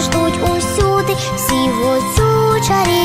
Ждуть усюди, всі в оцю. Миколай